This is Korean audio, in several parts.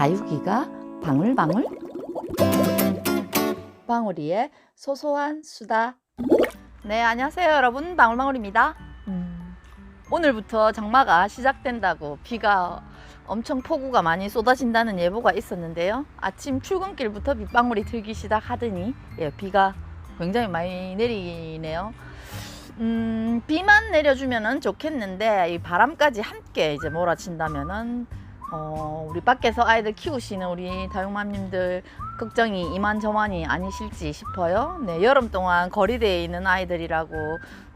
다육이가 방울방울? 방울이의 소소한 수다. 네 안녕하세요 여러분. 방울방울입니다. 음, 오늘부터 장마가 시작된다고 비가 엄청 폭우가 많이 쏟아진다는 예보가 있었는데요. 아침 출근길부터 빗방울이 들기 시작하더니 예, 비가 굉장히 많이 내리네요. 음, 비만 내려주면은 좋겠는데 이 바람까지 함께 이제 몰아친다면은 어, 우리 밖에서 아이들 키우시는 우리 다육맘님들 걱정이 이만저만이 아니실지 싶어요. 네, 여름 동안 거리대에 있는 아이들이라고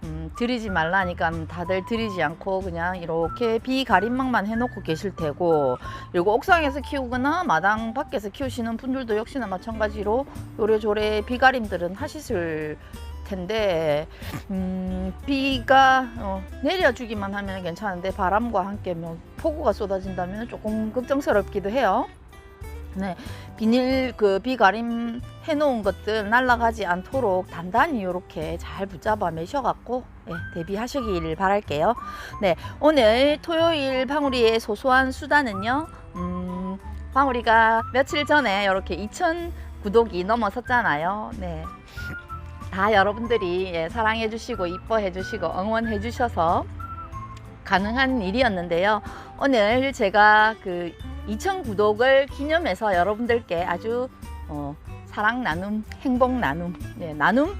음, 들이지 말라니까 다들 들이지 않고 그냥 이렇게 비 가림막만 해놓고 계실 테고 그리고 옥상에서 키우거나 마당 밖에서 키우시는 분들도 역시나 마찬가지로 요래조래 비가림들은 하시실 텐데 음, 비가 어, 내려주기만 하면 괜찮은데 바람과 함께 뭐 폭우가 쏟아진다면 조금 걱정스럽기도 해요. 네, 비닐 그 비가림 해놓은 것들 날아가지 않도록 단단히 이렇게 잘 붙잡아 매셔갖고 예, 대비하시길 바랄게요. 네, 오늘 토요일 방울이의 소소한 수다는요. 음, 방울이가 며칠 전에 이렇게 2천 구독이 넘어섰잖아요. 네. 다 여러분들이 예, 사랑해 주시고 이뻐해 주시고 응원해 주셔서 가능한 일이었는데요. 오늘 제가 그 2천 구독을 기념해서 여러분들께 아주 어, 사랑 나눔, 행복 나눔, 예, 나눔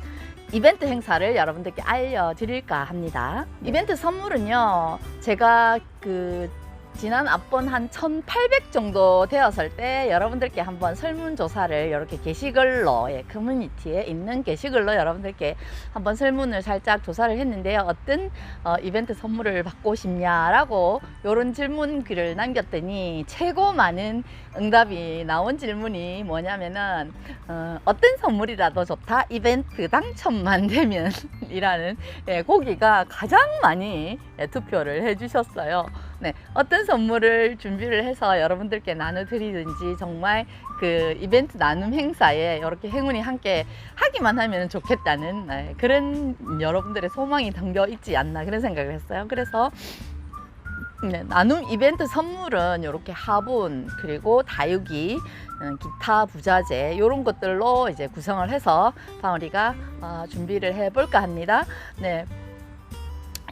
이벤트 행사를 여러분들께 알려드릴까 합니다. 이벤트 선물은요, 제가 그 지난 앞번 한 1,800 정도 되었을 때 여러분들께 한번 설문조사를 이렇게 게시글로 예, 커뮤니티에 있는 게시글로 여러분들께 한번 설문을 살짝 조사를 했는데요. 어떤 어, 이벤트 선물을 받고 싶냐라고 이런 질문 글을 남겼더니 최고 많은 응답이 나온 질문이 뭐냐면은 어, 어떤 선물이라도 좋다 이벤트 당첨만 되면 이라는 예, 고기가 가장 많이 예, 투표를 해주셨어요. 네, 어떤 선물을 준비를 해서 여러분들께 나눠드리든지 정말 그 이벤트 나눔 행사에 이렇게 행운이 함께 하기만 하면 좋겠다는 네, 그런 여러분들의 소망이 담겨 있지 않나 그런 생각을 했어요. 그래서 네, 나눔 이벤트 선물은 이렇게 화분 그리고 다육이 음, 기타 부자재 이런 것들로 이제 구성을 해서 방울이가 어, 준비를 해볼까 합니다. 네.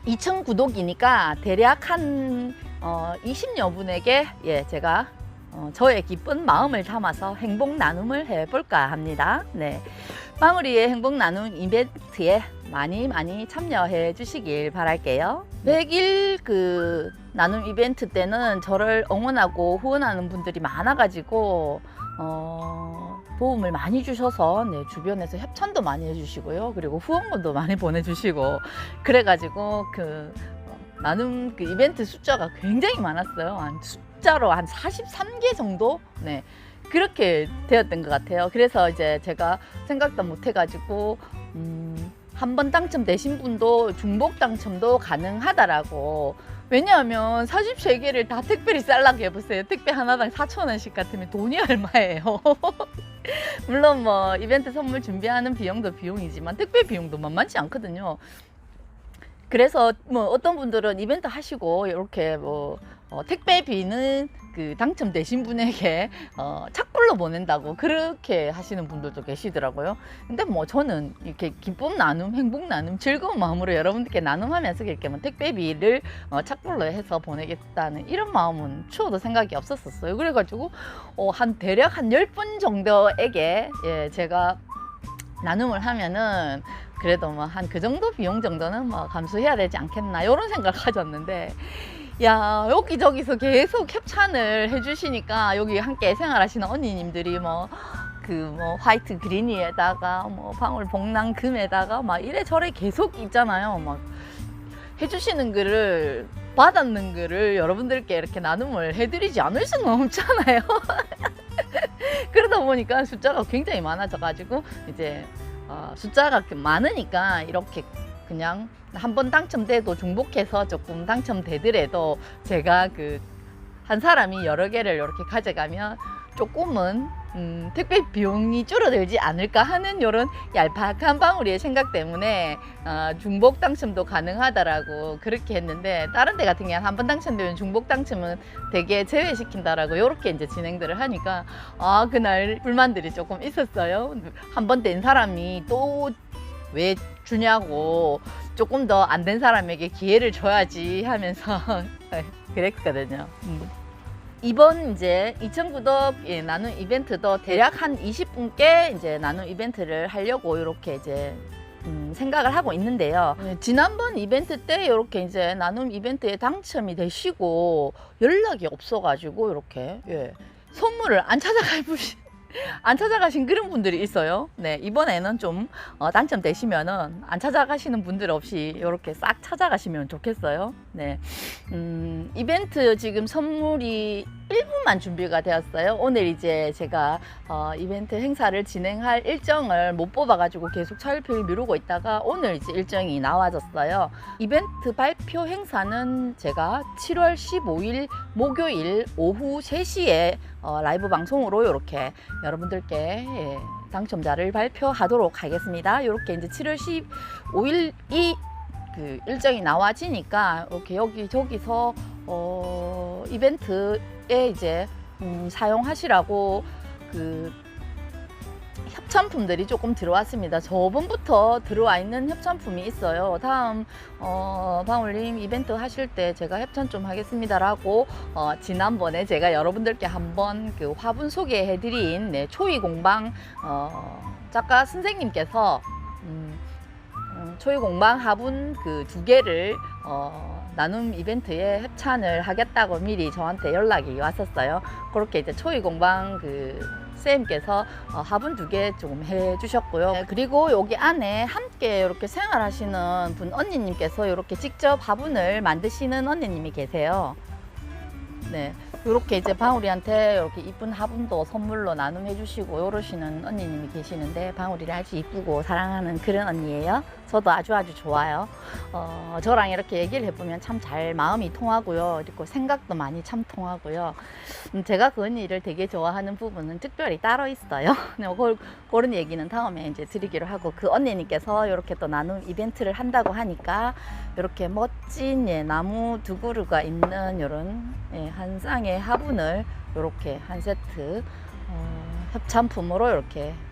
2천 구독이니까 대략 한 어, 20여 분에게 예, 제가 어, 저의 기쁜 마음을 담아서 행복 나눔을 해볼까 합니다. 네. 방울이의 행복 나눔 이벤트에 많이 많이 참여해 주시길 바랄게요. 100일 그 나눔 이벤트 때는 저를 응원하고 후원하는 분들이 많아 가지고 어, 도움을 많이 주셔서 네, 주변에서 협찬도 많이 해주시고요. 그리고 후원금도 많이 보내주시고 그래가지고 그 어, 나눔 그 이벤트 숫자가 굉장히 많았어요. 한 숫자로 한 43개 정도 네 그렇게 되었던 것 같아요. 그래서 이제 제가 생각도 못 해가지고 음, 한 번 당첨되신 분도 중복 당첨도 가능하다라고 왜냐하면 43개를 다 택배를 쌀라고 해보세요. 택배 하나당 4,000원씩 같으면 돈이 얼마예요? 물론 뭐 이벤트 선물 준비하는 비용도 비용이지만 택배 비용도 만만치 않거든요. 그래서 뭐 어떤 분들은 이벤트 하시고 이렇게 뭐 어, 택배비는 그 당첨되신 분에게 어, 착불로 보낸다고 그렇게 하시는 분들도 계시더라고요. 근데 뭐 저는 이렇게 기쁨 나눔, 행복 나눔, 즐거운 마음으로 여러분들께 나눔하면서 이렇게 뭐 택배비를 어, 착불로 해서 보내겠다는 이런 마음은 추워도 생각이 없었었어요. 그래가지고 어, 한 대략 한 10분 정도에게 예, 제가 나눔을 하면은 그래도 뭐 한 그 정도 비용 정도는 뭐 감수해야 되지 않겠나 이런 생각 가졌는데. 야 여기저기서 계속 협찬을 해주시니까 여기 함께 생활하시는 언니님들이 뭐그 뭐 화이트 그린이에다가 뭐 방울 복랑 금에다가 막 이래저래 계속 있잖아요. 막 해주시는 글을 받았는 글을 여러분들께 이렇게 나눔을 해드리지 않을 수는 없잖아요. 그러다 보니까 숫자가 굉장히 많아져 가지고 이제 어, 숫자가 많으니까 이렇게 그냥 한 번 당첨돼도 중복해서 조금 당첨되더라도 제가 그 한 사람이 여러 개를 이렇게 가져가면 조금은 음, 택배 비용이 줄어들지 않을까 하는 이런 얄팍한 방울이의 생각 때문에 어, 중복 당첨도 가능하다라고 그렇게 했는데 다른 데 같은 경우는 한 번 당첨되면 중복 당첨은 되게 제외시킨다라고 이렇게 이제 진행들을 하니까 아 그날 불만들이 조금 있었어요. 한 번 된 사람이 또 왜 주냐고 조금 더 안 된 사람에게 기회를 줘야지 하면서 그랬거든요. 음. 이번 이제 2,000구독 예, 나눔 이벤트도 대략 한 20분께 이제 나눔 이벤트를 하려고 이렇게 이제 음, 생각을 하고 있는데요. 네, 지난번 이벤트 때 이렇게 이제 나눔 이벤트에 당첨이 되시고 연락이 없어가지고 이렇게 예, 선물을 안 찾아갈 분이 안 찾아가신 그런 분들이 있어요. 네, 이번에는 좀 어, 당첨되시면은 안 찾아가시는 분들 없이 이렇게 싹 찾아가시면 좋겠어요. 네, 음, 이벤트 지금 선물이 1분만 준비가 되었어요. 오늘 이제 제가 어, 이벤트 행사를 진행할 일정을 못 뽑아가지고 계속 차일표를 미루고 있다가 오늘 이제 일정이 나와졌어요. 이벤트 발표 행사는 제가 7월 15일 목요일 오후 3시에 어, 라이브 방송으로 이렇게 여러분들께 예, 당첨자를 발표하도록 하겠습니다. 이렇게 이제 7월 15일 이 그 일정이 나와지니까 이렇게 여기 저기서 어, 이벤트에 이제 음, 사용하시라고 그 협찬품들이 조금 들어왔습니다. 저번부터 들어와 있는 협찬품이 있어요. 다음 어, 방울님 이벤트 하실 때 제가 협찬 좀 하겠습니다라고 어, 지난번에 제가 여러분들께 한번 그 화분 소개해드린 네, 초이 공방 어, 작가 선생님께서 음, 음, 초이 공방 화분 그 두 개를 어, 나눔 이벤트에 협찬을 하겠다고 미리 저한테 연락이 왔었어요. 그렇게 이제 초이 공방 그 쌤께서 어, 화분 두 개 조금 해주셨고요. 네, 그리고 여기 안에 함께 이렇게 생활하시는 분 언니님께서 이렇게 직접 화분을 만드시는 언니님이 계세요. 네, 이렇게 이제 방울이한테 이렇게 이쁜 화분도 선물로 나눔해 주시고 이러시는 언니님이 계시는데 방울이를 아주 이쁘고 사랑하는 그런 언니예요. 저도 아주 아주 좋아요. 어, 저랑 이렇게 얘기를 해보면 참 잘 마음이 통하고요. 그리고 생각도 많이 참 통하고요. 음, 제가 그 언니를 되게 좋아하는 부분은 특별히 따로 있어요. 네, 그, 그런 얘기는 다음에 이제 드리기로 하고 그 언니님께서 이렇게 또 나눔 이벤트를 한다고 하니까 이렇게 멋진 예, 나무 두 그루가 있는 이런 예, 한 쌍의 화분을 이렇게 한 세트 어, 협찬품으로 이렇게 어,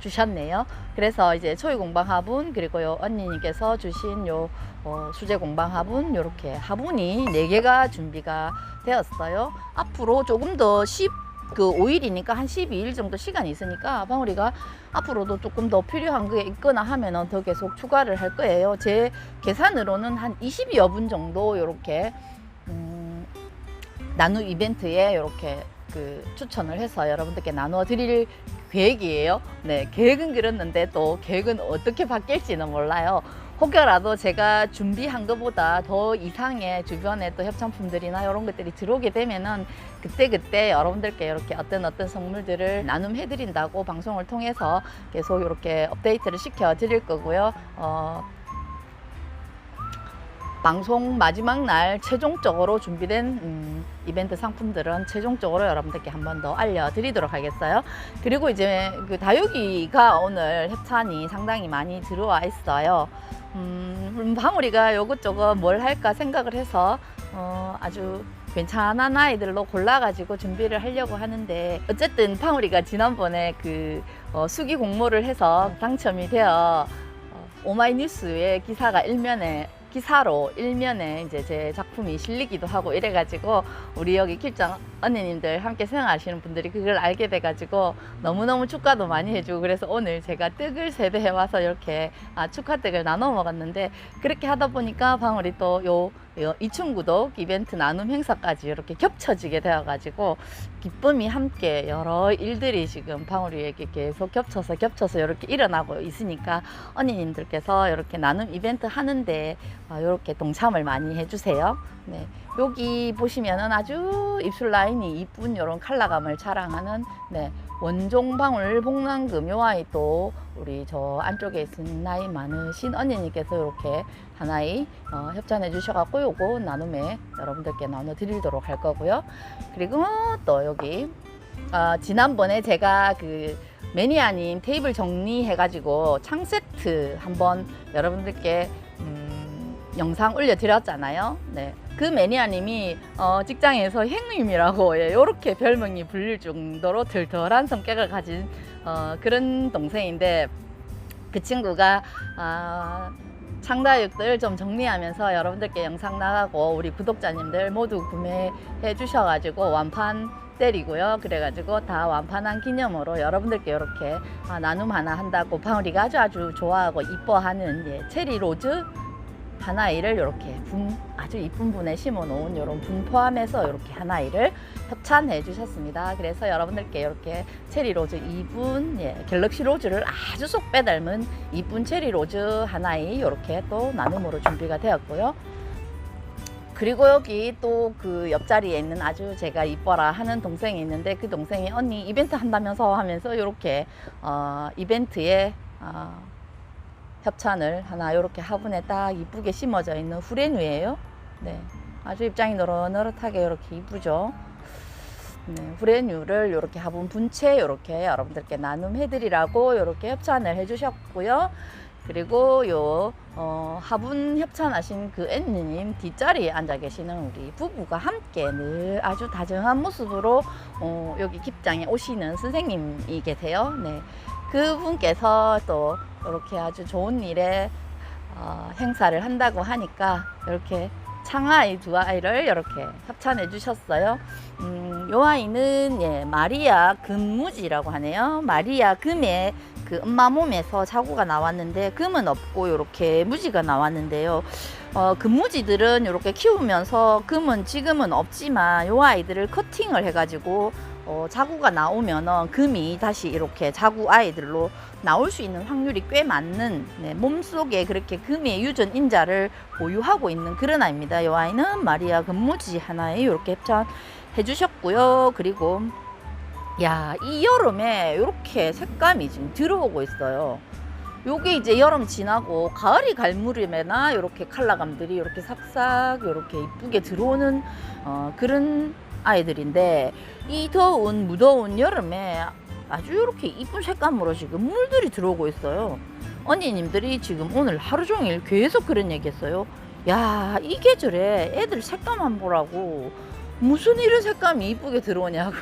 주셨네요. 그래서 이제 초이 공방 화분 그리고 요 언니님께서 주신 요 어, 수제 공방 화분 이렇게 화분이 네 개가 준비가 되었어요. 앞으로 조금 더 10, 그 5일이니까 한 12일 정도 시간이 있으니까 방울이가 앞으로도 조금 더 필요한 게 있거나 하면은 더 계속 추가를 할 거예요. 제 계산으로는 한 20여 분 정도 이렇게 음, 나눔 이벤트에 이렇게 그 추천을 해서 여러분들께 나누어 드릴 계획이에요. 네, 계획은 그렸는데 또 계획은 어떻게 바뀔지는 몰라요. 혹여라도 제가 준비한 것보다 더 이상의 주변에 또 협찬품들이나 이런 것들이 들어오게 되면은 그때그때 여러분들께 이렇게 어떤 어떤 선물들을 나눔해 드린다고 방송을 통해서 계속 이렇게 업데이트를 시켜 드릴 거고요. 어, 방송 마지막 날 최종적으로 준비된 음, 이벤트 상품들은 최종적으로 여러분들께 한 번 더 알려드리도록 하겠어요. 그리고 이제 그 다육이가 오늘 협찬이 상당히 많이 들어와 있어요. 음, 방울이가 요것저것 뭘 할까 생각을 해서 어, 아주 괜찮은 아이들로 골라가지고 준비를 하려고 하는데 어쨌든 방울이가 지난번에 그 어, 수기 공모를 해서 당첨이 되어 어, 오마이뉴스의 기사가 일면에 기사로 일면에 이제 제 작품이 실리기도 하고 이래가지고 우리 여기 kil장 언니님들 함께 생활하시는 분들이 그걸 알게 돼가지고 너무너무 축하도 많이 해주고 그래서 오늘 제가 떡을 세배해 와서 이렇게 아, 축하 떡을 나눠 먹었는데 그렇게 하다 보니까 방울이 또요 요 2층 구독 이벤트 나눔 행사까지 이렇게 겹쳐지게 되어가지고 기쁨이 함께 여러 일들이 지금 방울이에게 계속 겹쳐서 겹쳐서 이렇게 일어나고 있으니까 언니님들께서 이렇게 나눔 이벤트 하는데 이렇게 동참을 많이 해주세요. 네, 여기 보시면은 아주 입술 라인이 이쁜 이런 컬러감을 자랑하는 네, 원종 방울 복랑금 요 아이 또 우리 저 안쪽에 있는 나이 많으신 언니님께서 이렇게 하나의 어, 협찬해 주셔갖고 요거 나눔에 여러분들께 나눠 드리도록 할 거고요. 그리고 또 여기 어, 지난번에 제가 그 매니아님 테이블 정리해가지고 창 세트 한번 여러분들께 음, 영상 올려드렸잖아요. 네. 그 매니아님이 어, 직장에서 행님이라고 예, 이렇게 별명이 불릴 정도로 덜덜한 성격을 가진 어, 그런 동생인데 그 친구가 아, 창다육들 좀 정리하면서 여러분들께 영상 나가고 우리 구독자님들 모두 구매해 주셔가지고 완판 때리고요. 그래가지고 다 완판한 기념으로 여러분들께 이렇게 아, 나눔 하나 한다고 방울이가 아주 아주 좋아하고 이뻐하는 예, 체리 로즈 하나이를 이렇게 분 아주 이쁜 분에 심어 놓은 이런 분 포함해서 이렇게 하나이를 협찬해 주셨습니다. 그래서 여러분들께 이렇게 체리 로즈 2분 예, 갤럭시 로즈를 아주 쏙 빼닮은 이쁜 체리 로즈 하나이 이렇게 또 나눔으로 준비가 되었고요. 그리고 여기 또 그 옆자리에 있는 아주 제가 이뻐라 하는 동생이 있는데 그 동생이 언니 이벤트 한다면서 하면서 이렇게 어, 이벤트에 어, 협찬을 하나 이렇게 화분에 딱 이쁘게 심어져 있는 후레뉴예요. 네, 아주 입장이 노릇노릇하게 이렇게 이쁘죠. 네, 후레뉴를 이렇게 화분 분채 이렇게 여러분들께 나눔해드리라고 이렇게 협찬을 해주셨고요. 그리고 요 어, 화분 협찬하신 그 앤느님 뒷자리에 앉아 계시는 우리 부부가 함께 늘 아주 다정한 모습으로 어, 여기 기장에 오시는 선생님이 계세요. 네, 그분께서 또 이렇게 아주 좋은 일에 어, 행사를 한다고 하니까 이렇게 창아이 두 아이를 이렇게 협찬해 주셨어요. 음, 요 아이는 예, 마리아 금무지라고 하네요. 마리아 금의 그 엄마 몸에서 자구가 나왔는데 금은 없고 이렇게 무지가 나왔는데요. 어, 금무지들은 이렇게 키우면서 금은 지금은 없지만 요 아이들을 커팅을 해가지고 어, 자구가 나오면은 금이 다시 이렇게 자구 아이들로 나올 수 있는 확률이 꽤 많은 네, 몸속에 그렇게 금의 유전 인자를 보유하고 있는 그런 아이입니다. 이 아이는 마리아 금무지 하나에 이렇게 협찬해 주셨고요. 그리고 야, 이 여름에 이렇게 색감이 지금 들어오고 있어요. 요게 이제 여름 지나고 가을이 갈 무렵에나 이렇게 컬러감들이 이렇게 삭삭 이렇게 이쁘게 들어오는 어, 그런 아이들인데 이 더운 무더운 여름에 아주 이렇게 이쁜 색감으로 지금 물들이 들어오고 있어요. 언니님들이 지금 오늘 하루 종일 계속 그런 얘기 했어요. 야, 이 계절에 애들 색감만 보라고 무슨 이런 색감이 이쁘게 들어오냐고.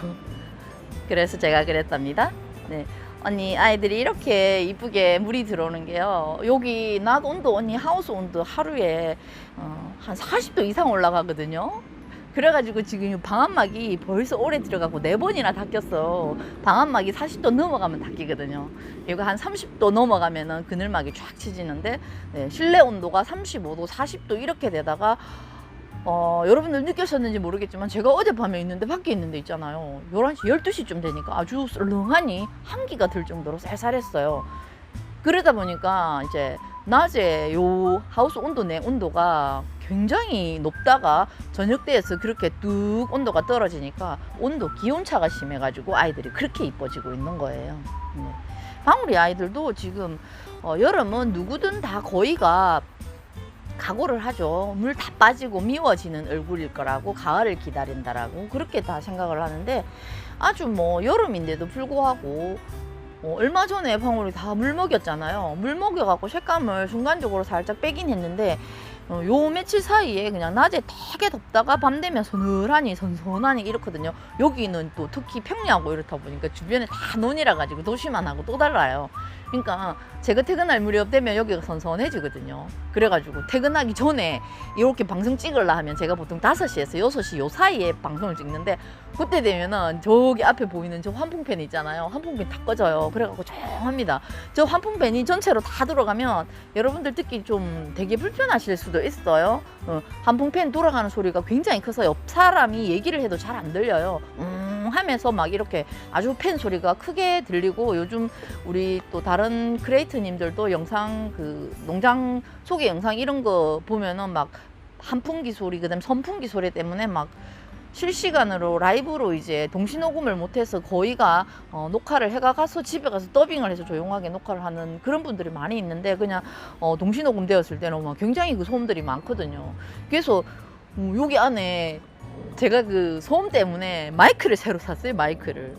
그래서 제가 그랬답니다. 네. 언니 아이들이 이렇게 이쁘게 물이 들어오는 게요. 여기 낮 온도 언니 하우스 온도 하루에 어, 한 40도 이상 올라가거든요. 그래가지고 지금 이 방한막이 벌써 오래 들어가고 네 번이나 닦였어. 방한막이 40도 넘어가면 닦이거든요. 이거 한 30도 넘어가면은 그늘막이 쫙 치지는데 네, 실내 온도가 35도, 40도 이렇게 되다가 어, 여러분들 느끼셨는지 모르겠지만 제가 어젯밤에 있는데 밖에 있는데 있잖아요. 11시, 12시쯤 되니까 아주 썰렁하니 한기가 들 정도로 쌀쌀했어요. 그러다 보니까 이제 낮에 요 하우스 온도 내 온도가 굉장히 높다가 저녁 때에서 그렇게 뚝 온도가 떨어지니까 온도 기온차가 심해가지고 아이들이 그렇게 이뻐지고 있는 거예요. 네. 방울이 아이들도 지금 어, 여름은 누구든 다 거의가 각오를 하죠. 물 다 빠지고 미워지는 얼굴일 거라고 가을을 기다린다라고 그렇게 다 생각을 하는데 아주 뭐 여름인데도 불구하고 어, 얼마 전에 방울이 다 물 먹였잖아요. 물 먹여갖고 색감을 순간적으로 살짝 빼긴 했는데 어, 요 며칠 사이에 그냥 낮에 되게 덥다가 밤 되면 서늘하니 선선하니 이렇거든요. 여기는 또 특히 평야고 이렇다 보니까 주변에 다 논이라 가지고 도시만 하고 또 달라요. 그러니까 제가 퇴근할 무렵 되면 여기가 선선해지거든요. 그래가지고 퇴근하기 전에 이렇게 방송 찍으려 하면 제가 보통 5시에서 6시 요 사이에 방송을 찍는데 그때 되면은 저기 앞에 보이는 저 환풍팬 있잖아요. 환풍팬 다 꺼져요. 그래갖고 조용합니다. 저 환풍팬이 전체로 다 들어가면 여러분들 듣기 좀 되게 불편하실 수도 있어요. 어, 환풍팬 돌아가는 소리가 굉장히 커서 옆 사람이 얘기를 해도 잘 안 들려요. 음 하면서 막 이렇게 아주 팬 소리가 크게 들리고 요즘 우리 또 다른 크리에이터님들도 영상 그 농장 소개 영상 이런 거 보면은 막 한풍기 소리 그다음 선풍기 소리 때문에 막 실시간으로 라이브로 이제 동시 녹음을 못해서 거의가 어, 녹화를 해가 가서 집에 가서 더빙을 해서 조용하게 녹화를 하는 그런 분들이 많이 있는데 그냥 어, 동시 녹음되었을 때는 막 굉장히 그 소음들이 많거든요. 그래서 어, 여기 안에 제가 그 소음 때문에 마이크를 새로 샀어요 마이크를.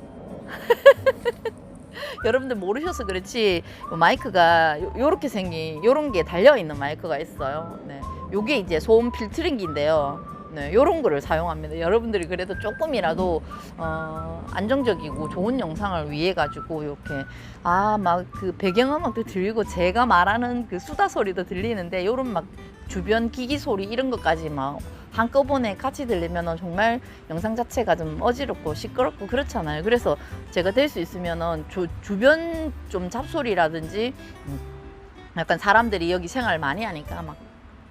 여러분들 모르셔서 그렇지 요 마이크가 요, 요렇게 생긴 요런 게 달려 있는 마이크가 있어요. 네. 요게 이제 소음 필터링기인데요. 네, 요런 거를 사용합니다. 여러분들이 그래도 조금이라도 어, 안정적이고 좋은 영상을 위해 가지고 이렇게 아 막 그 배경음악도 들리고 제가 말하는 그 수다 소리도 들리는데 요런 막 주변 기기 소리 이런 것까지 막 한꺼번에 같이 들리면은 정말 영상 자체가 좀 어지럽고 시끄럽고 그렇잖아요. 그래서 제가 될 수 있으면은 주, 주변 좀 잡소리라든지 음, 약간 사람들이 여기 생활 많이 하니까 막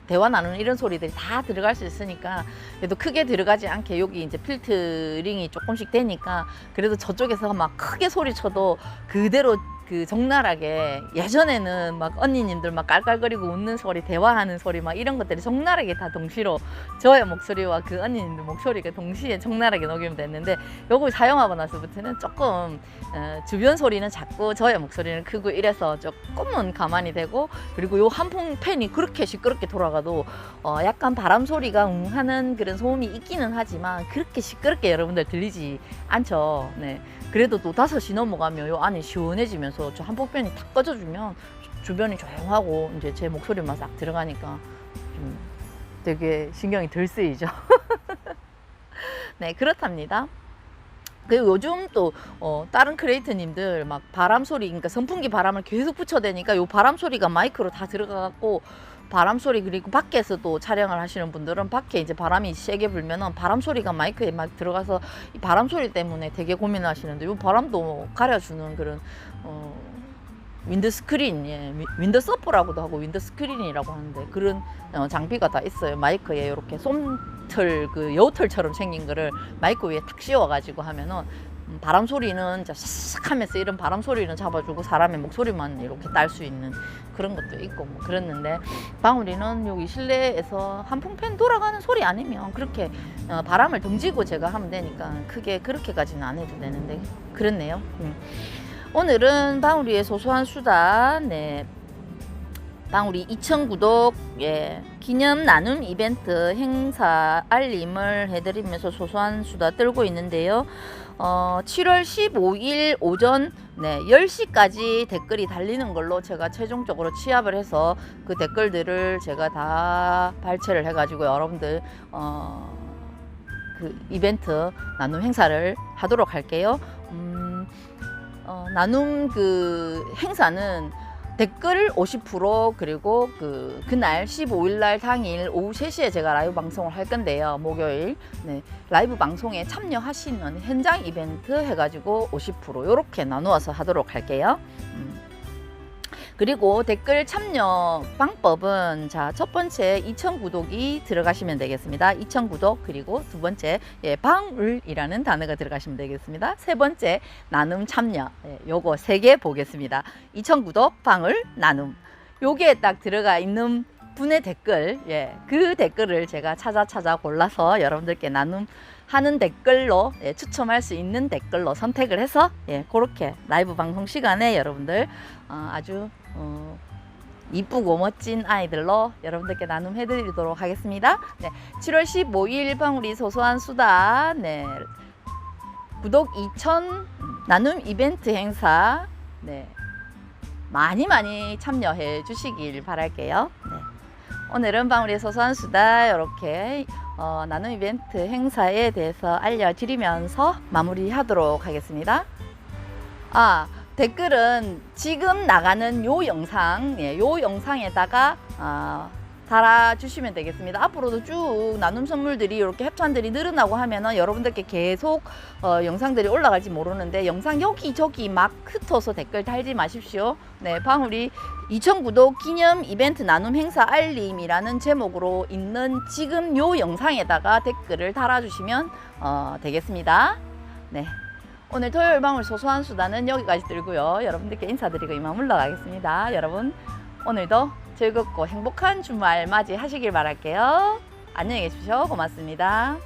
대화 나누는 이런 소리들이 다 들어갈 수 있으니까 그래도 크게 들어가지 않게 여기 이제 필터링이 조금씩 되니까 그래도 저쪽에서 막 크게 소리 쳐도 그대로 그 적나라하게 예전에는 막 언니님들 막 깔깔거리고 웃는 소리 대화하는 소리 막 이런 것들이 적나라하게 다 동시로 저의 목소리와 그 언니님들 목소리가 동시에 적나라하게 녹이면 됐는데 요걸 사용하고 나서부터는 조금 어, 주변 소리는 작고 저의 목소리는 크고 이래서 조금은 가만히 되고 그리고 요 한풍 팬이 그렇게 시끄럽게 돌아가도 어, 약간 바람 소리가 웅 하는 그런 소음이 있기는 하지만 그렇게 시끄럽게 여러분들 들리지 않죠. 네. 그래도 또 5시 넘어가면 요 안이 시원해지면서 저 한풍팬이 탁 꺼져주면 주변이 조용하고 이제 제 목소리만 싹 들어가니까 좀 되게 신경이 덜 쓰이죠. 네, 그렇답니다. 그리고 요즘 또 어, 다른 크리에이터님들 막 바람 소리, 그러니까 선풍기 바람을 계속 붙여대니까 요 바람 소리가 마이크로 다 들어가갖고 바람 소리 그리고 밖에서 또 촬영을 하시는 분들은 밖에 이제 바람이 세게 불면은 바람 소리가 마이크에 막 들어가서 이 바람 소리 때문에 되게 고민을 하시는데 요 바람도 가려주는 그런 어, 윈드 스크린, 예, 위- 윈드 서프라고도 하고 윈드 스크린이라고 하는데 그런 어, 장비가 다 있어요. 마이크에 이렇게 솜털 그 여우털처럼 생긴 거를 마이크 위에 탁 씌워가지고 하면은 음, 바람 소리는 싹 하면서 이런 바람 소리는 잡아주고 사람의 목소리만 이렇게 딸 수 있는 그런 것도 있고 뭐 그랬는데 방울이는 여기 실내에서 한풍팬 돌아가는 소리 아니면 그렇게 어, 바람을 등지고 제가 하면 되니까 크게 그렇게까지는 안 해도 되는데 그렇네요. 음. 오늘은 방울이의 소소한 수다 네. 방울이 2,000 구독 예, 기념 나눔 이벤트 행사 알림을 해드리면서 소소한 수다 떨고 있는데요. 어, 7월 15일 오전 네, 10시까지 댓글이 달리는 걸로 제가 최종적으로 취합을 해서 그 댓글들을 제가 다 발췌를 해가지고 여러분들 어, 그 이벤트 나눔 행사를 하도록 할게요. 음, 어, 나눔 그 행사는 댓글 50% 그리고 그 그날 15일 날 당일 오후 3시에 제가 라이브 방송을 할 건데요. 목요일. 네. 라이브 방송에 참여하시는 현장 이벤트 해 가지고 50% 요렇게 나누어서 하도록 할게요. 음. 그리고 댓글 참여 방법은 자, 첫 번째 2,000 구독이 들어가시면 되겠습니다. 2,000 구독 그리고 두 번째 예, 방울이라는 단어가 들어가시면 되겠습니다. 세 번째 나눔 참여 예, 요거 세 개 보겠습니다. 2,000 구독 방울 나눔 요게 딱 들어가 있는 분의 댓글 예, 그 댓글을 제가 찾아 찾아 골라서 여러분들께 나눔 하는 댓글로 예, 추첨할 수 있는 댓글로 선택을 해서 예, 그렇게 라이브 방송 시간에 여러분들 어, 아주 어, 이쁘고 멋진 아이들로 여러분들께 나눔해 드리도록 하겠습니다. 네, 7월 15일 방울이 소소한 수다 네, 구독 2,000 나눔 이벤트 행사 네, 많이 많이 참여해 주시길 바랄게요. 네. 오늘은 방울이 소소한 수다 이렇게 어, 나눔 이벤트 행사에 대해서 알려드리면서 마무리하도록 하겠습니다. 아 댓글은 지금 나가는 요 영상, 예, 요 영상에다가 아, 달아주시면 되겠습니다. 앞으로도 쭉 나눔 선물들이 이렇게 협찬들이 늘어나고 하면은 여러분들께 계속 어, 영상들이 올라갈지 모르는데 영상 여기저기 막 흩어서 댓글 달지 마십시오. 네, 방울이 2,000 구독 기념 이벤트 나눔 행사 알림이라는 제목으로 있는 지금 요 영상에다가 댓글을 달아주시면 어, 되겠습니다. 네. 오늘 토요일 방울 소소한 수다는 여기까지 들고요. 여러분들께 인사드리고 이만 물러가겠습니다. 여러분, 오늘도 즐겁고 행복한 주말 맞이하시길 바랄게요. 안녕히 계십시오. 고맙습니다.